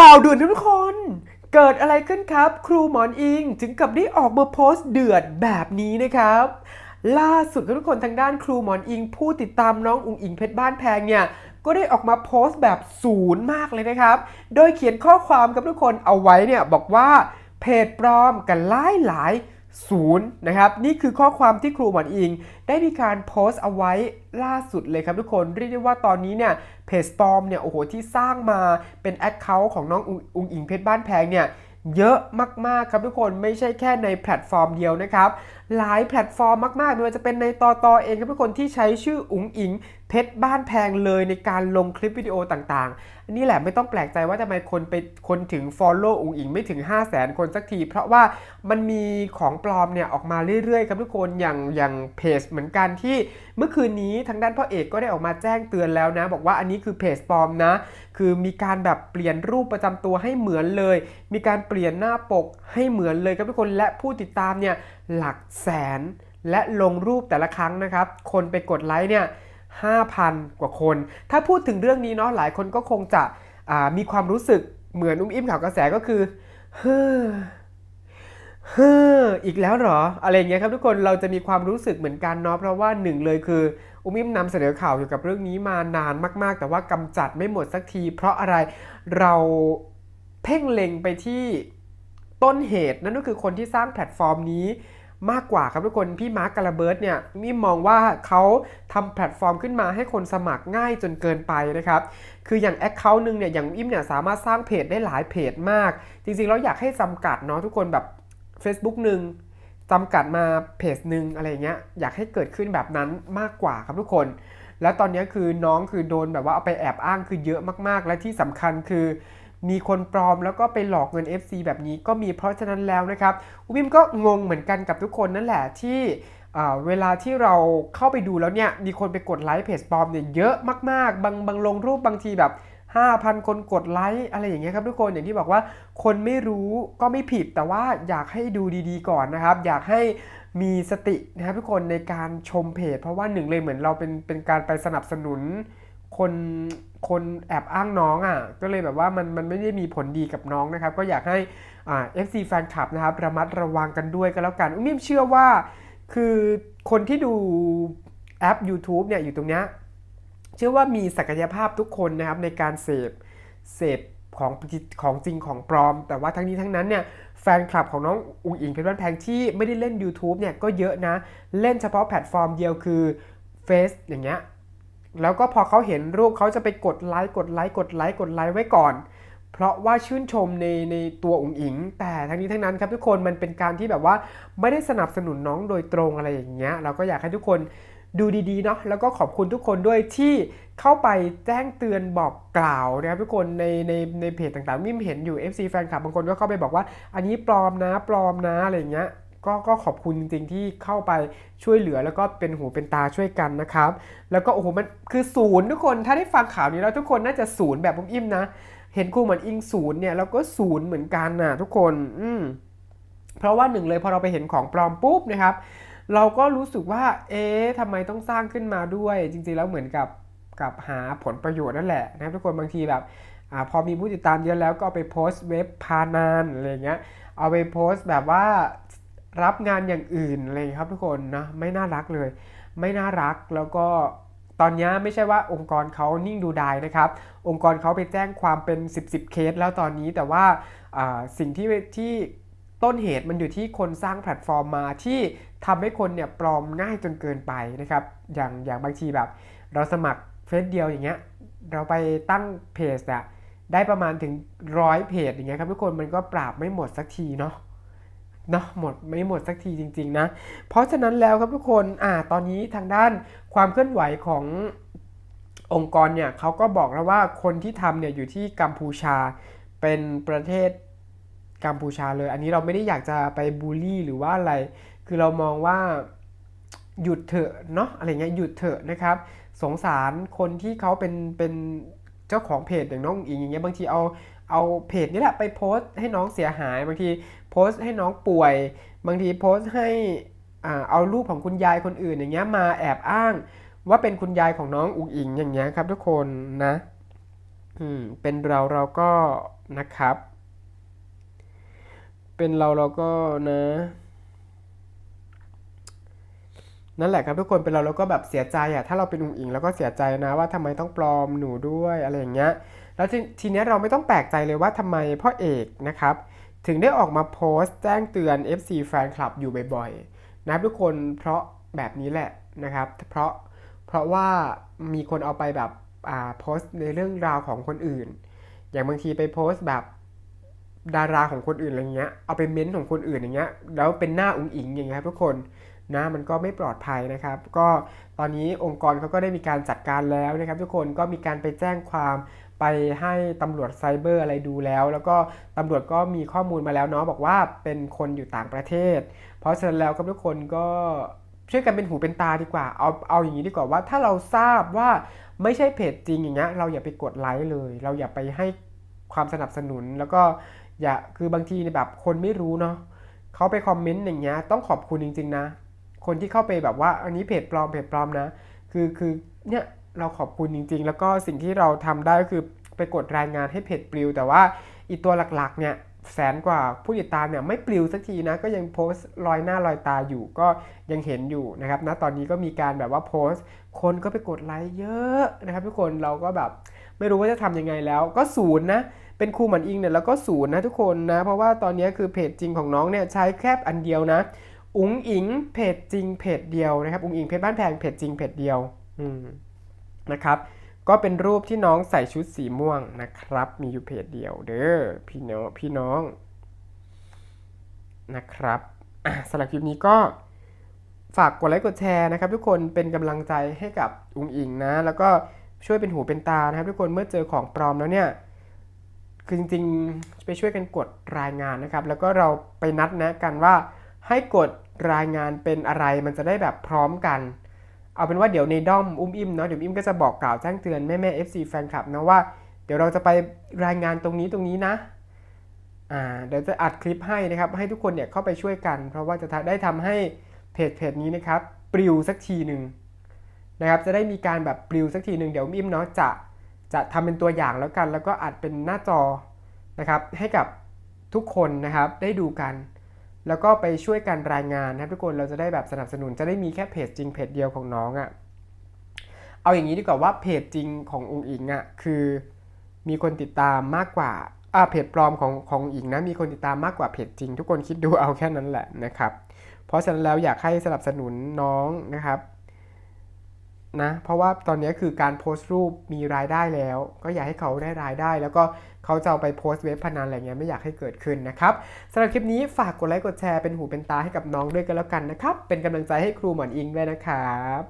ข่าวด่วนทุกคน เกิดอะไรขึ้นครับ ครูหมอนอิงถึงกับได้ออกมาโพสต์เดือดแบบนี้นะครับ ล่าสุดทุกคนทางด้านครูหมอนอิง ผู้ติดตามน้องอุงอิงเพชรบ้านแพงเนี่ยก็ได้ออกมาโพสต์แบบศูนย์มากเลยนะครับ โดยเขียนข้อความกับทุกคนเอาไว้เนี่ยบอกว่าเพจปลอมกันหลายหลาย ๆศูนย์นะครับนี่คือข้อความที่ครูหมอนอิง ได้มีการโพสต์เอาไว้ล่าสุดเลยครับทุกคนเรียกได้ว่าตอนนี้เนี่ยเพจปลอมเนี่ยโอ้โหที่สร้างมาเป็นแอคเคาท์ของน้องอุอุงอิงเพชรบ้านแพงเนี่ยเยอะมาก ๆ ครับทุกคนไม่ใช่แค่ในแพลตฟอร์มเดียวนะครับ หลายแพลตฟอร์มมากๆไม่ว่าจะเป็นในตอตอเองครับทุกคนที่ใช้ชื่ออุ๋งอิง เพชรบ้านแพงเลยในการลงคลิปวิดีโอต่างๆน,นี่แหละไม่ต้องแปลกใจว่าทำไมคนไปคนถึง Follow อุ๋งอิงไม่ถึง 5 0 0 0 0 0 คนสักที เพราะว่ามันมีของปลอมเนี่ยออกมาเรื่อยๆ ครับทุกคนอย่างอย่างเพจเหมือนกันที่เมื่อคืนนี้ทางด้านพ่อเอกก็ได้ออกมาแจ้งเตือนแล้วนะ บอกว่าอันนี้คือเพจปลอมนะ คือมีการแบบเปลี่ยนรูปประจำตัวให้เหมือนเลย มีการเปลี่ยนหน้าปกให้เหมือนเลยครับทุกคนและผู้ติดตามเนี่ยหลักแสนและลงรูปแต่ละครั้งนะครับ คนไปกดไลค์เนี่ย 5,000 กว่าคน ถ้าพูดถึงเรื่องนี้เนาะหลายคนก็คงจะมีความรู้สึกเหมือนอุ้มอิ่มข่าวกระแสก็คือเฮ้อเฮ้ออีกแล้วเหรอ อะไรเงี้ยครับทุกคนเราจะมีความรู้สึกเหมือนกันเนาะเพราะว่าหนึ่งเลยคืออุ้มอิ่มนำเสนอข่าวเกี่ยวกับเรื่องนี้มานานมาก ๆ แต่ว่ากำจัดไม่หมดสักที เพราะอะไรเราเพ่งเล็งไปที่ต้นเหตุนั่นก็คือคนที่สร้างแพลตฟอร์มนี้ มากกว่าครับทุกคน พี่มาร์กกาลาเบิร์ตเนี่ยมิมมองว่าเขาทำแพลตฟอร์มขึ้นมาให้คนสมัครง่ายจนเกินไปนะครับ คืออย่างแอคเคาท์หนึ่งเนี่ยอย่างอิมเนี่ยสามารถสร้างเพจได้หลายเพจมาก จริงๆเราอยากให้จำกัดเนาะทุกคนแบบ Facebook หนึ่งจำกัดมาเพจหนึ่งอะไรเงี้ยอยากให้เกิดขึ้นแบบนั้นมากกว่าครับทุกคน แล้วตอนนี้คือน้องคือโดนแบบว่าเอาไปแอบอ้างคือเยอะมากๆ และที่สำคัญคือ มีคนปลอมแล้วก็ไปหลอกเงิน FC แบบนี้ก็มีเพราะฉะนั้นแล้วนะครับอุบิมก็งงเหมือนกันกับทุกคนนั่นแหละที่เวลาที่เราเข้าไปดูแล้วเนี่ยมีคนไปกดไลค์เพจปลอมเนี่ยเยอะมากๆ บางบางลงรูปบางทีแบบ 5,000 คนกดไลค์อะไรอย่างเงี้ยครับทุกคนอย่างที่บอกว่าคนไม่รู้ก็ไม่ผิดแต่ว่าอยากให้ดูดีๆก่อนนะครับ อยากให้มีสตินะครับทุกคนในการชมเพจ เพราะว่าหนึ่งเลยเหมือนเราเป็นเป็นการไปสนับสนุนคน คนแอบอ้างน้องอะก็เลยแบบว่ามันมันไม่ได้มีผลดีกับน้องนะครับ ก็อยากให้อ่า FC แฟนคลับนะครับระมัดระวังกันด้วยก็แล้วกันอุ้มิมเชื่อว่าคือคนที่ดูแอป YouTube เนี่ยอยู่ตรงเนี้ยเชื่อว่ามีศักยภาพทุกคนนะครับในการเสพเสพของของจริงของปลอม แต่ว่าทั้งนี้ทั้งนั้นเนี่ยแฟนคลับของน้องอุ๋งอิงเพชรบ้านแพงที่ไม่ได้เล่น YouTube เนี่ยก็เยอะนะ เล่นเฉพาะแพลตฟอร์มเดียวคือ Face อย่างเงี้ย แล้วก็พอเขาเห็นรูปเขาจะไปกดไลค์กดไลค์กดไลค์กดไลค์ไว้ก่อน เพราะว่าชื่นชมในในตัวอุ๋งอิง แต่ทั้งนี้ทั้งนั้นครับทุกคนมันเป็นการที่แบบว่าไม่ได้สนับสนุนน้องโดยตรงอะไรอย่างเงี้ยเราก็อยากให้ทุกคนดูดีๆเนาะแล้วก็ขอบคุณทุกคนด้วยที่เข้าไปแจ้งเตือนบอกกล่าวนะครับทุกคนในในในเพจต่างๆมิมเห็นอยู่ FC แฟนคลับบางคนก็เข้าไปบอกว่า อันนี้ปลอมนะปลอมนะอะไรอย่างเงี้ย ก็ก็ขอบคุณจริงๆที่เข้าไปช่วยเหลือแล้วก็เป็นหูเป็นตาช่วยกันนะครับ แล้วก็โอ้โหมันคือศูนย์ทุกคนถ้าได้ฟังข่าวนี้แล้วทุกคนน่าจะศูนย์แบบผมอิ่มนะ เห็นครูเหมือนอิงศูนย์เนี่ยแล้วก็ศูนย์เหมือนกันนะทุกคนอืมเพราะว่าหนึ่งเลยพอเราไปเห็นของปลอมปุ๊บนะครับ เราก็รู้สึกว่า เอ๊ะทำไมต้องสร้างขึ้นมาด้วย จริงๆแล้วเหมือนกับกับหาผลประโยชน์นั่นแหละนะครับทุกคนบางทีแบบอาพอมีผู้ติดตามเยอะแล้วก็เอาไปโพสต์เว็บพานานอะไรเงี้ยเอาไปโพสต์แบบว่า รับงานอย่างอื่นอะไรอย่างเงี้ยครับทุกคนนะไม่น่ารักเลย ไม่น่ารักแล้วก็ตอนนี้ไม่ใช่ว่าองค์กรเขานิ่งดูดายนะครับ องค์กรเขาไปแจ้งความเป็น 10บสเคสแล้วตอนนี้แต่ว่าสิ่งที่ที่ต้นเหตุมันอยู่ที่คนสร้างแพลตฟอร์มมาที่ทำให้คนเนี่ยปลอมง่ายจนเกินไปนะครับ อย่างอย่างบางทีแบบ เราสมัครเฟซเดียวอย่างเงี้ยเราไปตั้งเพจอะได้ประมาณถึงร้อยเพจอย่างเงี้ยครับทุกคนมันก็ปราบไม่หมดสักทีเนาะ นาะหมดไม่หมดสักทีจริง ๆ นะ เพราะฉะนั้นแล้วครับทุกคนอ่าตอนนี้ทางด้านความเคลื่อนไหวขององค์กรเนี่ยเขาก็บอกแล้วว่าคนที่ทำเนี่ยอยู่ที่กัมพูชาเป็นประเทศกัมพูชาเลย อันนี้เราไม่ได้อยากจะไปบูลลี่หรือว่าอะไร คือเรามองว่าหยุดเถอะเนาะอะไรเงี้ยหยุดเถอะนะครับ สงสารคนที่เขาเป็นเป็นเจ้าของเพจอย่างน้องอิงอย่างเงี้ยบางทีเอา เอาเพจนี่แหละไปโพสต์ให้น้องเสียหาย บางทีโพสต์ให้น้องป่วย บางทีโพสต์ให้เอารูปของคุณยายคนอื่นอย่างเงี้ยมาแอบอ้าง ว่าเป็นคุณยายของน้องอุ๋งอิงอย่างเงี้ยครับทุกคนนะอืมเป็นเราเราก็นะครับ เป็นเราเราก็นะนั่นแหละครับทุกคนเป็นเราเราก็แบบเสียใจอะถ้าเราเป็นอุ๋งอิงเราก็เสียใจนะว่าทำไมต้องปลอมหนูด้วยอะไรอย่างเงี้ย แล้วทีทีนี้เราไม่ต้องแปลกใจเลยว่าทำไมพ่อเอกนะครับ ถึงได้ออกมาโพสต์แจ้งเตือน FC แฟนคลับอยู่บ่อยๆนะทุกคนเพราะแบบนี้แหละนะครับ เพราะเพราะว่ามีคนเอาไปแบบอ่าโพสต์ในเรื่องราวของคนอื่น อย่างบางทีไปโพสต์แบบดาราของคนอื่นอะไรเงี้ย เอาไปเม้นต์ของคนอื่นอย่างเงี้ย แล้วเป็นหน้าอุ๋งอิงอย่างเงี้ยครับทุกคนนะมันก็ไม่ปลอดภัยนะครับ ก็ตอนนี้องค์กรเขาก็ได้มีการจัดการแล้วนะครับ ทุกคนก็มีการไปแจ้งความ ไปให้ตำรวจไซเบอร์อะไรดูแล้ว แล้วก็ตำรวจก็มีข้อมูลมาแล้วเนาะบอกว่าเป็นคนอยู่ต่างประเทศ เพราะฉะนั้นแล้วครับทุกคนก็ช่วยกันเป็นหูเป็นตาดีกว่าเอาเอาอย่างนี้ดีกว่าว่าถ้าเราทราบว่าไม่ใช่เพจจริงอย่างเงี้ยเราอย่าไปกดไลค์เลย เราอย่าไปให้ความสนับสนุนแล้วก็อย่าคือบางทีเนี่ยแบบคนไม่รู้เนาะเขาไปคอมเมนต์อย่างเงี้ยต้องขอบคุณจริง ๆ นะ คนที่เข้าไปแบบว่าอันนี้เพจปลอมเพจปลอมนะ คือคือเนี่ย เราขอบคุณจริง ๆ แล้วก็สิ่งที่เราทำได้ก็คือไปกดรายงานให้เพจปลิว แต่ว่าอีตัวหลักๆเนี่ยแสนกว่าผู้ติดตามเนี่ยไม่ปลิวสักทีนะก็ยังโพสต์ลอยหน้าลอยตาอยู่ก็ยังเห็นอยู่นะครับณตอนนี้ก็มีการแบบว่าโพสต์ คนก็ไปกดไลค์เยอะนะครับทุกคนเราก็แบบไม่รู้ว่าจะทำยังไงแล้ว ก็ศูนย์นะเป็นครูหมันอิงเนี่ยแล้วก็ศูนย์นะทุกคนนะ เพราะว่าตอนนี้คือเพจจริงของน้องเนี่ยใช้แค่อันเดียวนะ อุ๋งอิงเพจจริงเพจเดียวนะครับอุ๋งอิงเพจบ้านแพงเพจจริงเพจเดียว อืม นะครับ ก็เป็นรูปที่น้องใส่ชุดสีม่วงนะครับ มีอยู่เพจเดียวเด้อพี่น้องพี่น้องนะครับสำหรับคลิปนี้ก็ฝากกดไลค์กดแชร์นะครับ ทุกคนเป็นกำลังใจให้กับอุ๋งอิงนะ แล้วก็ช่วยเป็นหูเป็นตานะครับ ทุกคนเมื่อเจอของปลอมแล้วเนี่ยคือจริงๆไปช่วยกันกดรายงานนะครับ แล้วก็เราไปนัดแนะกันว่าให้กดรายงานเป็นอะไรมันจะได้แบบพร้อมกัน เอาเป็นว่าเดี๋ยวในด้อมอุ้มอิ่มเนาะเดี๋ยวอิ่มก็จะบอกกล่าวแจ้งเตือนแม่แม่ FC แฟนคลับนะว่า เดี๋ยวเราจะไปรายงานตรงนี้ตรงนี้นะอ่าเดี๋ยวจะอัดคลิปให้นะครับ ให้ทุกคนเนี่ยเข้าไปช่วยกัน เพราะว่าจะได้ทำให้เพจเพจนี้นะครับปลิวสักทีหนึ่งนะครับจะได้มีการแบบปลิวสักทีหนึ่งเดี๋ยวอิ่มเนาะจะจะทำเป็นตัวอย่างแล้วกัน แล้วก็อัดเป็นหน้าจอนะครับให้กับทุกคนนะครับได้ดูกัน แล้วก็ไปช่วยกันรายงานนะครับทุกคนเราจะได้แบบสนับสนุนจะได้มีแค่เพจจริงเพจเดียวของน้องอะ่ะเอาอย่างนี้ดีกว่าว่าเพจจริงขององค์อิงอะ่ะคือมีคนติดตามมากกว่าอ่าเพจปลอมของขององค์อิงนะมีคนติดตามมากกว่าเพจจริง ทุกคนคิดดูเอาแค่นั้นแหละนะครับ เพราะฉะนั้นแล้วอยากให้สนับสนุนน้องนะครับ นะ เพราะว่าตอนนี้คือการโพสต์รูปมีรายได้แล้ว ก็อยากให้เขาได้รายได้ แล้วก็เขาจะเอาไปโพสต์เว็บพนันอะไรเงี้ยไม่อยากให้เกิดขึ้นนะครับสำหรับคลิปนี้ฝากกดไลค์กดแชร์เป็นหูเป็นตาให้กับน้องด้วยกันแล้วกันนะครับ เป็นกำลังใจให้ครูหมอนอิงด้วยนะครับ